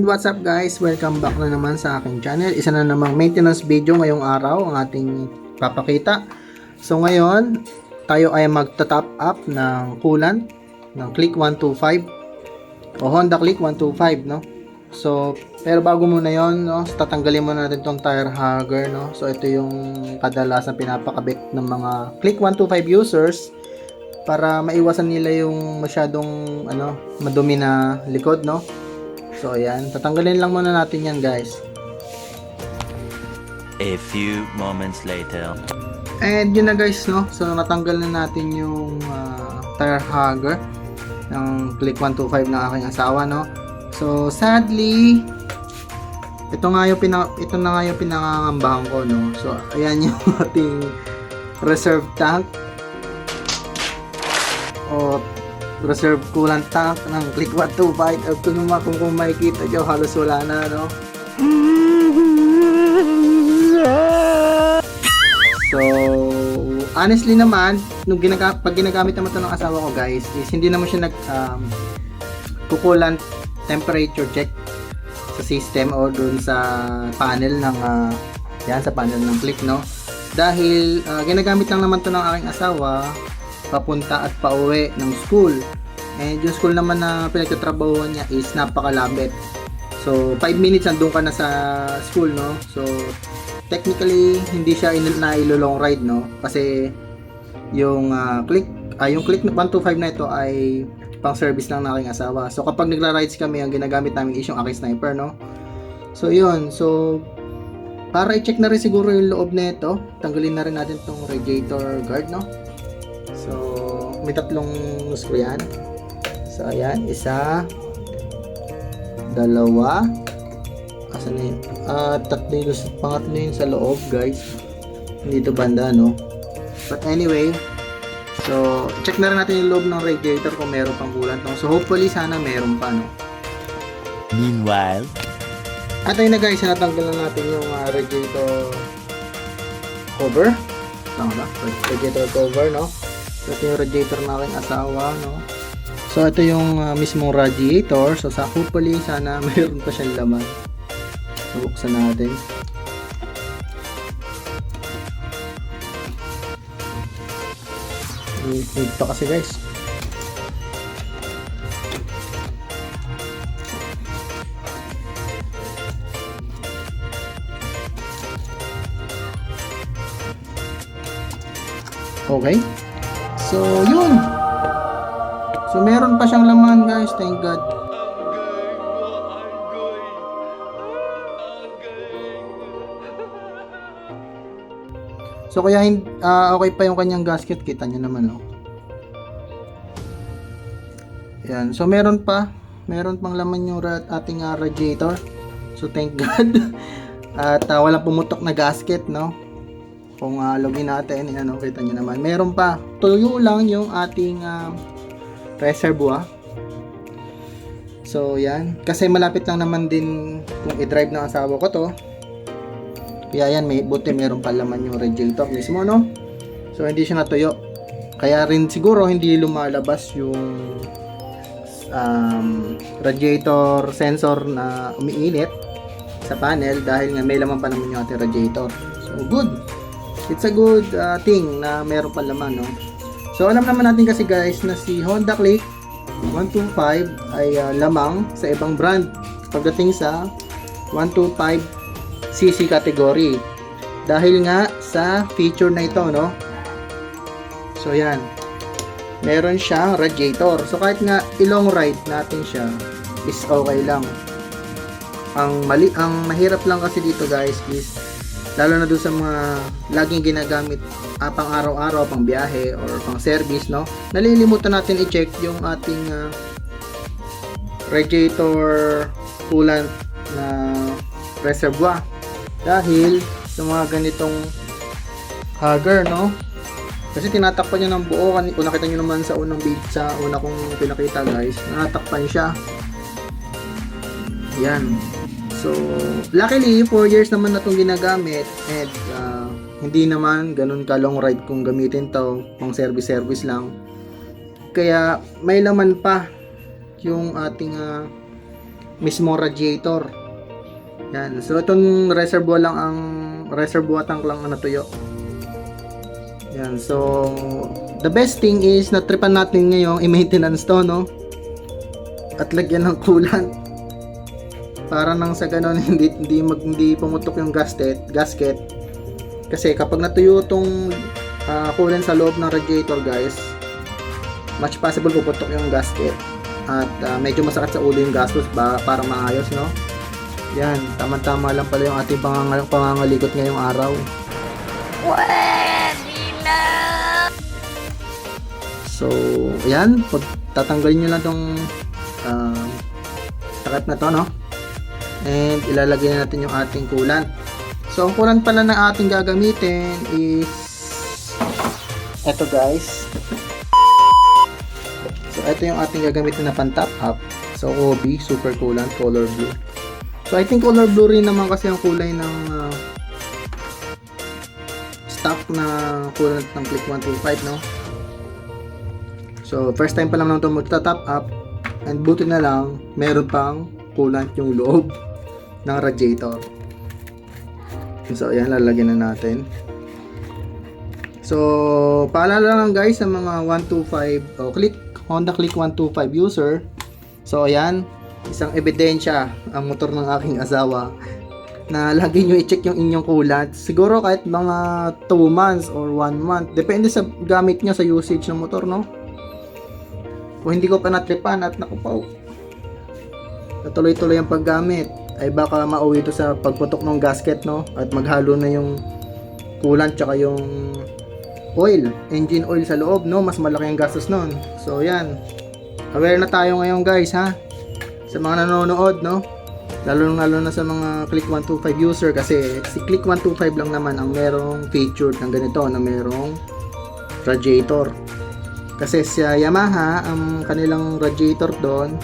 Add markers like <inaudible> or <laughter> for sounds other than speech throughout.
And what's up guys? Welcome back na naman sa aking channel. Isa na namang maintenance video ngayong araw ang ating papakita. So ngayon, tayo ay magta-top up ng coolant ng Click 125 o Honda Click 125, no? So, pero bago muna yon, no, tatanggalin muna natin tong tire hugger, no? So, ito yung kadalasan pinapakabit ng mga Click 125 users para maiwasan nila yung masyadong ano, madumi na likod, no? So, ayan. Tatanggalin lang muna natin yan, guys. A few moments later. And yun na, guys, no? So, natanggal na natin yung ah, tire hugger ng Click 125 ng aking asawa, no? So, sadly, ito nga yung pina, ito na nga yung pinangangambahan ko, no? So, ayan <laughs> yung ating reserve tank o reserve coolant tank ng Click 125 at kung, kung, kung makikita nyo halos wala na no? So honestly naman nung ginaga pag ginagamit naman ito ng asawa ko guys is hindi naman siya nag um, kukulant temperature check sa system o dun sa panel ng ah, yan sa panel ng click no? Dahil ah, ginagamit lang naman to ng aking asawa papunta at pauwi ng school and yung school naman na pinagtatrabahuan niya is napakalapit so 5 minutes nandun ka na sa school no so technically hindi siya in na ilo-long ride no kasi yung ah, click ah, yung click 125 na ito ay pang service lang ng aking asawa. So kapag nagra-rides kami, ang ginagamit namin is yung aking sniper, no? So yun, so para i-check na rin siguro yung loob na ito, tanggalin na rin natin tong radiator guard, no? So may tatlong screw yan. So ayan, isa, dalawa, asan na yun? Ah, tatlo yun, pangatlo yun sa loob, guys. Hindi ito banda, no? But anyway, So, check na rin natin yung loob ng radiator kung meron pang. No? So, hopefully, sana meron pa, no? Meanwhile, At ayun na guys, natanggal na natin yung ah, radiator cover. Tama ba? Radiator cover, no? So, ito yung radiator ng aking asawa, no? So, ito yung ah, mismong radiator. So, sa hopefully, sana <laughs> mayroon pa siyang laman. Buksan natin. Wait pa kasi guys. Okay. So, yun. So, meron pa siyang laman, guys. Thank God. So, kaya ah, okay pa yung kanyang gasket. Kita nyo naman, oh. Yan. So, meron pa. Meron pang laman yung ating ah, radiator. So, thank God. <laughs> At ah, walang pumutok na gasket, no? Kung uh, login natin, ano, kita nyo naman. Meron pa. Tuyo lang yung ating ah, reservoir. So, yan. Kasi malapit lang naman din kung i-drive ng asawa ko to. Kaya yan, may buti meron pa laman yung radiator mismo, no? So, hindi siya natuyo. Kaya rin siguro hindi lumalabas yung um, radiator sensor na umiinit sa panel dahil nga may laman pa naman yung ating radiator. So, good. It's a good uh, thing na meron pa laman, no? So, alam naman natin kasi guys na si Honda Click 125 ay uh, lamang sa ibang brand pagdating sa 125 CC category. Dahil nga sa feature na ito, no? So, yan. Meron siyang radiator. So, kahit nga ilong ride natin siya, is okay lang. Ang mali, ang mahirap lang kasi dito guys is lalo na doon sa mga laging ginagamit ah, pang araw-araw, pang biyahe or pang service, no? Nalilimutan natin i-check yung ating ah, radiator coolant na reservoir dahil sa mga ganitong hugger, no? Kasi tinatakpan niya ng buo. Kung nakita niyo naman sa unang video, sa una kong pinakita guys, natakpan siya. Yan. So, luckily, 4 years naman na itong ginagamit and ah, hindi naman ganun ka long ride kung gamitin to pang service-service lang. Kaya may laman pa yung ating ah, mismo radiator. Yan. So, itong reservoir lang ang reservoir tank lang ang natuyo. Yan. So, the best thing is natripan natin ngayon i-maintenance to, no? At lagyan ng coolant. Para nang sa ganun <laughs> hindi hindi mag hindi pumutok yung gasket, gasket. Kasi kapag natuyo tong ah, coolant sa loob ng radiator, guys, much possible puputok yung gasket. At ah, medyo masakit sa ulo yung gastos ba para maayos, no? Yan, tama-tama lang pala yung ating pangangal pangangalikot ngayong araw. So, yan, pag tatanggalin nyo lang tong uh, takip na to, no? And ilalagay na natin yung ating coolant. So, ang coolant pala na ating gagamitin is eto guys. So, ito yung ating gagamitin na pan-top up. So, OB, super coolant, color blue. So, I think color blue rin naman kasi ang kulay ng uh, stock na coolant ng Click 125, no? So, first time pa lang naman ito magta-top up. And buti na lang, meron pang coolant yung loob ng radiator. So, ayan, lalagyan na natin. So, paalala lang guys sa mga 125 o click Honda Click 125 user. So, ayan, isang ebidensya ang motor ng aking asawa na lagi nyo i-check yung inyong coolant. Siguro kahit mga 2 months or 1 month. Depende sa gamit nyo sa usage ng motor, no? Kung hindi ko pa natripan at nakupaw, natuloy-tuloy ang paggamit, ay baka mauwi ito sa pagputok ng gasket, no? At maghalo na yung coolant tsaka yung oil, engine oil sa loob, no? Mas malaki ang gastos nun. So, yan. Aware na tayo ngayon, guys, ha? Sa mga nanonood, no? Lalo lalo na sa mga Click 125 user kasi si Click 125 lang naman ang merong feature ng ganito na merong radiator. Kasi sa Yamaha, ang kanilang radiator doon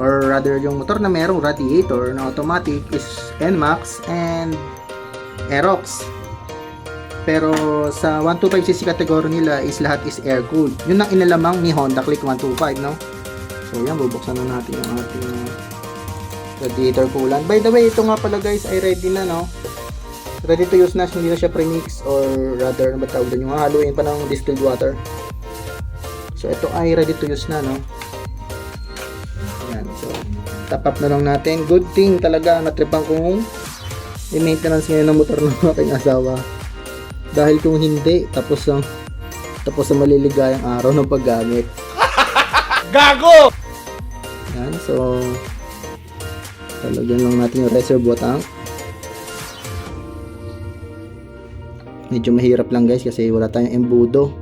or rather yung motor na merong radiator na automatic is NMAX and Aerox. Pero sa 125cc category nila is lahat is air cooled. Yun ang inalamang ni Honda Click 125, no? So yan, bubuksan na natin yung ating radiator coolant. By the way, ito nga pala guys ay ready na, no? Ready to use na, hindi na siya premix or rather, ano ba tawag doon, yung haluin pa ng distilled water. So ito ay ready to use na, no? Top up na lang natin. Good thing talaga natripan kong i-maintenance ngayon ng motor ng aking asawa. Dahil kung hindi, tapos ang tapos ang maliligayang araw ng paggamit. <laughs> Gago! Yan, so talagyan lang natin yung reservoir tank. Medyo mahirap lang guys kasi wala tayong embudo.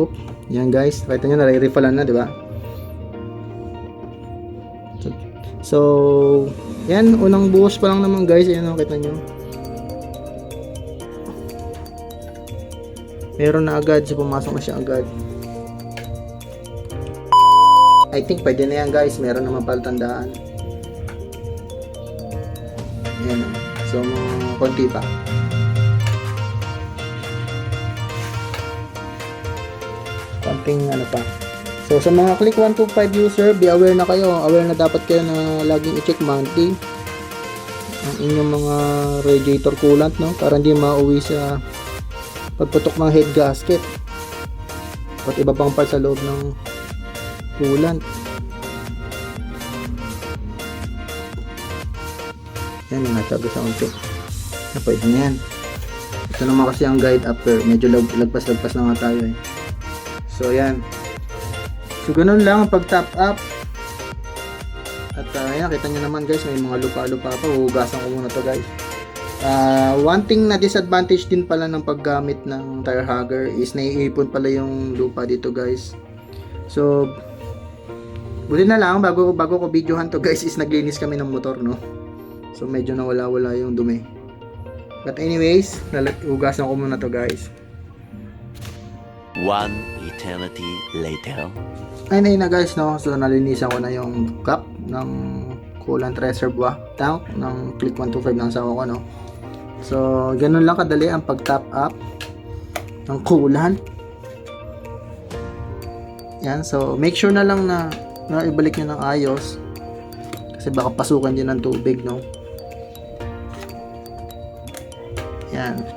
Oop, yan guys, kita nyo nare-refillan na, di ba? So, yan, unang buhos pa lang naman guys, yan o, kita nyo. Meron na agad, so pumasok na siya agad. I think pwede na yan guys, meron naman pala tandaan. Ayan. So, mga konti pa. Konting ano pa. So, sa mga Click 125 user, be aware na kayo. Aware na dapat kayo na laging i-check monthly ang inyong mga radiator coolant, no? Para hindi mauwi sa pagputok ng head gasket. At iba pang parts sa loob ng coolant. Yan, natago sa unti. Na pwede na yan. Ito naman kasi ang guide upper. Medyo lag lagpas-lagpas na nga tayo eh. So, yan. So, ganun lang ang pag-top up. At uh, yan, kita nyo naman guys, may mga lupa-lupa pa. Huhugasan ko muna to guys. Uh, one thing na disadvantage din pala ng paggamit ng tire hugger is naiipon pala yung lupa dito guys. So, buti na lang, bago, bago ko videohan to guys, is naglinis kami ng motor, no? So, medyo nawala-wala yung dumi. But anyways, hugasan ko muna to guys. One eternity later. Ayun ayun na guys, no? So, nalinisan ko na yung cap ng coolant reservoir tank ng Click 125 ng asawa ko, no? So, ganun lang kadali ang pag-top up ng coolant. Yan, so make sure na lang na, na ibalik nyo ng ayos. Kasi baka pasukan din ng tubig, no? Yan.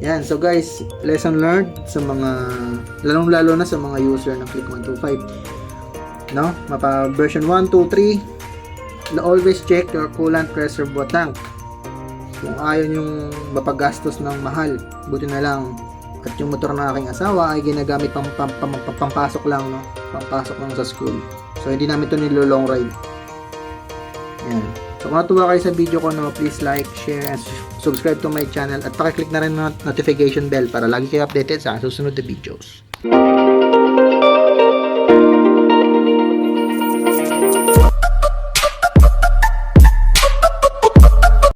Yan. So guys, lesson learned sa mga, lalong-lalo na sa mga user ng Click 125. No? Mapa version 1, 2, 3, always check your coolant reservoir tank. Kung ayaw yung mapagastos ng mahal, buti na lang at yung motor ng aking asawa ay ginagamit pang, pam, pam, pam- pampasok lang, no? Pampasok lang sa school. So, hindi namin ito nilo long ride. Yan. So, kung natuwa kayo sa video ko, no, please like, share, and subscribe to my channel at pakiclick na rin ng notification bell para lagi kayo updated sa susunod na videos.